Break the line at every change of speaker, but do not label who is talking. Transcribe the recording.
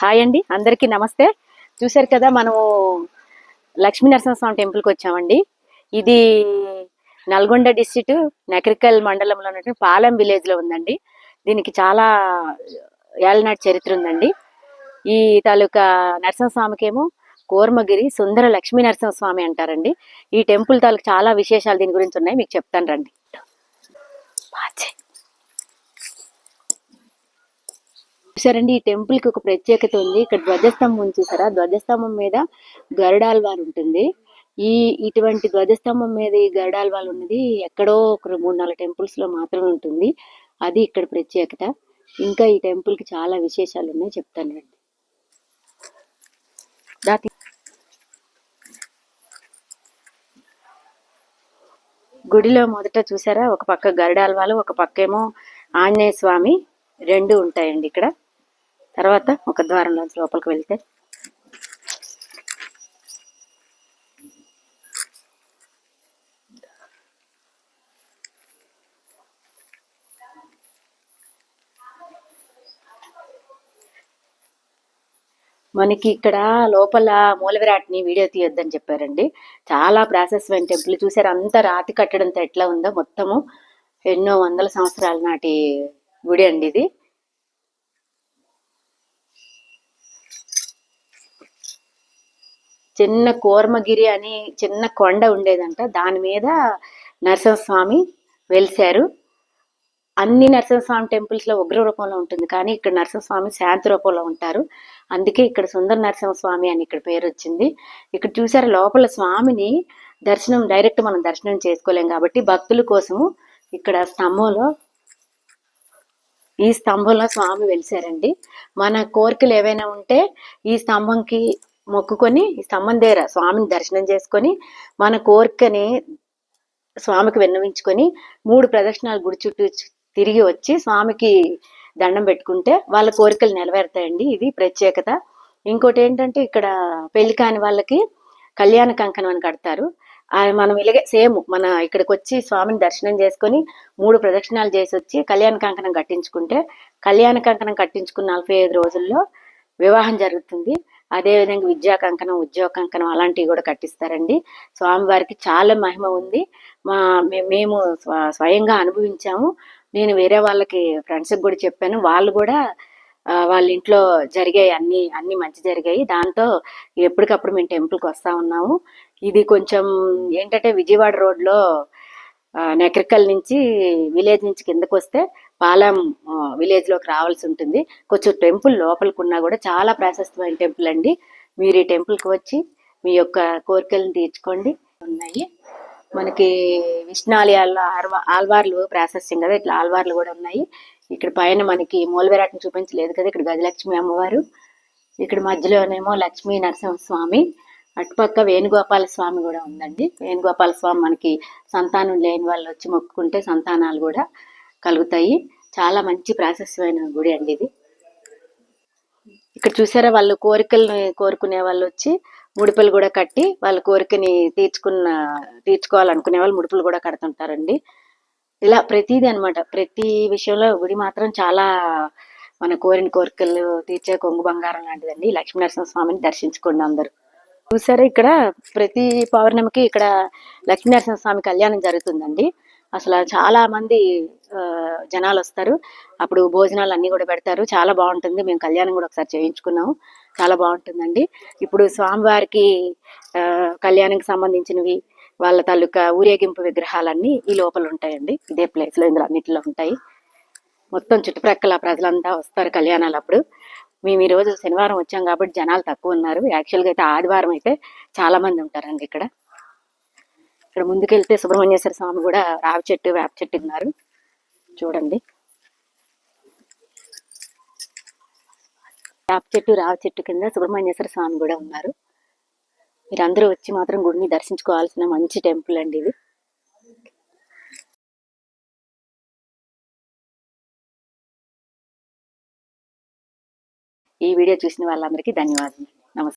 Hi అండి. అందరికీ నమస్తే. చూశారు కదా మనము లక్ష్మీ నరసింహస్వామి టెంపుల్కి వచ్చామండి. ఇది నల్గొండ డిస్టిక్ నకరికల్ మండలంలో ఉన్నటువంటి పాలెం విలేజ్లో ఉందండి. దీనికి చాలా ఏళ్ళనాటి చరిత్ర ఉందండి. ఈ తాలూకా నరసింహస్వామికేమో కోర్మగిరి సుందర లక్ష్మీ నరసింహస్వామి అంటారండి. ఈ టెంపుల్ తాలూకు చాలా విశేషాలు దీని గురించి ఉన్నాయి. మీకు చెప్తాను రండి. చూసారండి ఈ టెంపుల్కి ఒక ప్రత్యేకత ఉంది. ఇక్కడ ధ్వజస్తంభం చూసారా? ధ్వజస్తంభం మీద గరుడాల్వార్ ఉంటుంది. ఈ ఇటువంటి ధ్వజస్తంభం మీద ఈ గరుడాల్వార్ ఉన్నది ఎక్కడో ఒక మూడు నాలుగు టెంపుల్స్లో మాత్రమే ఉంటుంది. అది ఇక్కడ ప్రత్యేకత. ఇంకా ఈ టెంపుల్కి చాలా విశేషాలు ఉన్నాయి. చెప్తాను రండి. గుడిలో మొదట చూసారా? ఒక పక్క గరుడాల్వాలు ఒక పక్క ఏమో ఆంజనేయ స్వామి రెండు ఉంటాయండి ఇక్కడ. తర్వాత ఒక ద్వారంలో లోపలికి వెళ్తే మనకి ఇక్కడ లోపల మూలవిరాట్ని వీడియో తీయొద్దని చెప్పారండి. చాలా ప్రాసెస్ అయిన టెంపుల్. చూసారు అంత రాతి కట్టడంతో ఎట్లా ఉందో. మొత్తము ఎన్నో వందల సంవత్సరాల నాటి గుడి అండి ఇది. చిన్న కోర్మగిరి అని చిన్న కొండ ఉండేదంట. దాని మీద నరసింహస్వామి వెలిశారు. అన్ని నరసింహస్వామి టెంపుల్స్లో ఉగ్ర రూపంలో ఉంటుంది. కానీ ఇక్కడ నరసింహస్వామి శాంతి రూపంలో ఉంటారు. అందుకే ఇక్కడ సుందర నరసింహస్వామి అని ఇక్కడ పేరు వచ్చింది. ఇక్కడ చూసారు లోపల స్వామిని దర్శనం డైరెక్ట్ మనం దర్శనం చేసుకోలేం కాబట్టి భక్తుల కోసము ఇక్కడ స్తంభంలో ఈ స్తంభంలో స్వామి వెలిసారండి మన కోరికలు ఏవైనా ఉంటే ఈ స్తంభంకి మొక్కుకొని స్తంభం దగ్గర స్వామిని దర్శనం చేసుకొని మన కోరికని స్వామికి విన్నవించుకొని మూడు ప్రదక్షిణాలు గుడి చుట్టూ తిరిగి వచ్చి స్వామికి దండం పెట్టుకుంటే వాళ్ళ కోరికలు నెరవేరుతాయండి. ఇది ప్రత్యేకత. ఇంకోటి ఏంటంటే ఇక్కడ పెళ్ళి కాని వాళ్ళకి కళ్యాణ కంకణం అని కడతారు. మనం ఇలాగే సేమ్ మన ఇక్కడికి వచ్చి స్వామిని దర్శనం చేసుకొని మూడు ప్రదక్షిణాలు చేసి వచ్చి కళ్యాణ కంకణం కట్టించుకుంటే కళ్యాణ కంకణం కట్టించుకున్న నలభై ఐదు రోజుల్లో వివాహం జరుగుతుంది. అదే విధంగా విద్యా కంకణం ఉద్యోగ కంకణం అలాంటివి కూడా కట్టిస్తారండి. స్వామివారికి చాలా మహిమ ఉంది. మా మేము స్వయంగా అనుభవించాము. నేను వేరే వాళ్ళకి ఫ్రెండ్స్కి కూడా చెప్పాను. వాళ్ళు కూడా వాళ్ళ ఇంట్లో జరిగాయి అన్ని అన్ని మంచి జరిగాయి. దాంతో ఎప్పటికప్పుడు మేము టెంపుల్కి వస్తూ ఉన్నాము. ఇది కొంచెం ఏంటంటే విజయవాడ రోడ్లో నెక్రికల్ నుంచి విలేజ్ నుంచి కిందకు వస్తే పాలెం విలేజ్లోకి రావాల్సి ఉంటుంది. కొంచెం టెంపుల్ లోపలికి ఉన్నా కూడా చాలా ప్రాశస్తమైన టెంపుల్ అండి. మీరు ఈ టెంపుల్కి వచ్చి మీ యొక్క కోరికలను తీర్చుకోండి. ఉన్నాయి. మనకి విష్ణాలయాల్లో ఆల్వా ఆల్వార్లు ప్రాశస్యం కదా ఇట్లా ఆల్వార్లు కూడా ఉన్నాయి. ఇక్కడ పైన మనకి మూలవిరాట్ని చూపించలేదు కదా ఇక్కడ గజలక్ష్మి అమ్మవారు. ఇక్కడ మధ్యలోనేమో లక్ష్మీ నరసింహస్వామి. అటుపక్క వేణుగోపాల స్వామి కూడా ఉందండి. వేణుగోపాల స్వామి మనకి సంతానం లేని వాళ్ళు వచ్చి మొక్కుకుంటే సంతానాలు కూడా కలుగుతాయి. చాలా మంచి ప్రాశస్యమైన గుడి అండి ఇది. ఇక్కడ చూసారా వాళ్ళు కోరికల్ని కోరుకునే వాళ్ళు వచ్చి ముడుపులు కూడా కట్టి వాళ్ళ కోరికని తీర్చుకున్న తీర్చుకోవాలనుకునే వాళ్ళు ముడుపులు కూడా కడుతుంటారండి. ఇలా ప్రతిదీ అన్నమాట. ప్రతి విషయంలో గుడి మాత్రం చాలా మన కోరిన కోరికలు తీర్చే కొంగు బంగారం లాంటిదండి. లక్ష్మీనరసింహ స్వామిని దర్శించుకోండి అందరూ. చూసారా? ఇక్కడ ప్రతి పౌర్ణమికి ఇక్కడ లక్ష్మీనరసింహ స్వామి కళ్యాణం జరుగుతుందండి. అసలు చాలా మంది జనాలు వస్తారు. అప్పుడు భోజనాలు అన్ని కూడా పెడతారు. చాలా బాగుంటుంది. మేము కళ్యాణం కూడా ఒకసారి చేయించుకున్నాము. చాలా బాగుంటుందండి. ఇప్పుడు స్వామివారికి కళ్యాణంకి కళ్యాణానికి సంబంధించినవి వాళ్ళ తాలూకా ఊరేగింపు విగ్రహాలన్నీ ఈ లోపల ఉంటాయండి. ఇదే ప్లేస్లో ఇందులో అన్నిటిలో ఉంటాయి. మొత్తం చుట్టుప్రక్కల ప్రజలంతా వస్తారు కళ్యాణాలు అప్పుడు మేము ఈ రోజు శనివారం వచ్చాం కాబట్టి జనాలు తక్కువ ఉన్నారు. యాక్చువల్గా అయితే ఆదివారం అయితే చాలా మంది ఉంటారండి ఇక్కడ. ఇక్కడ ముందుకెళ్తే సుబ్రహ్మణ్యేశ్వర స్వామి కూడా రావి చెట్టు వేప చెట్టు ఉన్నారు. చూడండి. వేప చెట్టు రావి చెట్టు కింద సుబ్రహ్మణ్యేశ్వర స్వామి కూడా ఉన్నారు. మీరందరూ వచ్చి మాత్రం గుడిని దర్శించుకోవాల్సిన మంచి టెంపుల్ అండి ఇది. ఈ వీడియో చూసిన వాళ్ళందరికీ ధన్యవాదాలు. నమస్తే